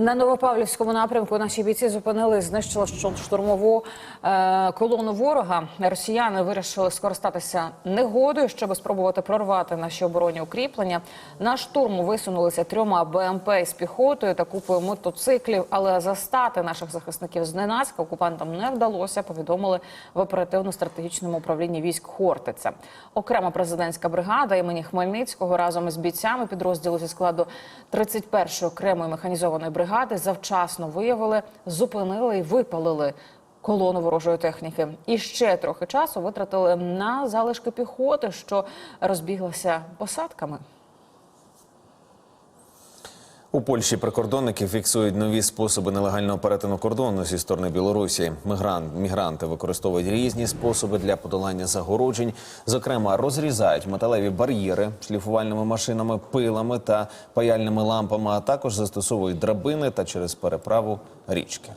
На Новопавлівському напрямку наші бійці зупинили, знищили штурмову е, колону ворога. Росіяни вирішили скористатися негодою, щоб спробувати прорвати наші оборонні укріплення. На штурм висунулися трьома БМП з піхотою та купою мотоциклів, але застати наших захисників зненацька окупантам не вдалося. Повідомили в оперативно-стратегічному управлінні військ Хортиця. Окрема президентська бригада імені Хмельницького разом із бійцями підрозділу зі складу 31-ї окремої механізованої бригади завчасно виявили, зупинили і випалили колону ворожої техніки. І ще трохи часу витратили на залишки піхоти, що розбіглася посадками. У Польщі прикордонники фіксують нові способи нелегального перетину кордону зі сторони Білорусі. Мігрант, мігранти використовують різні способи для подолання загороджень. Зокрема, розрізають металеві бар'єри шліфувальними машинами, пилами та паяльними лампами, а також застосовують драбини та через переправу річки.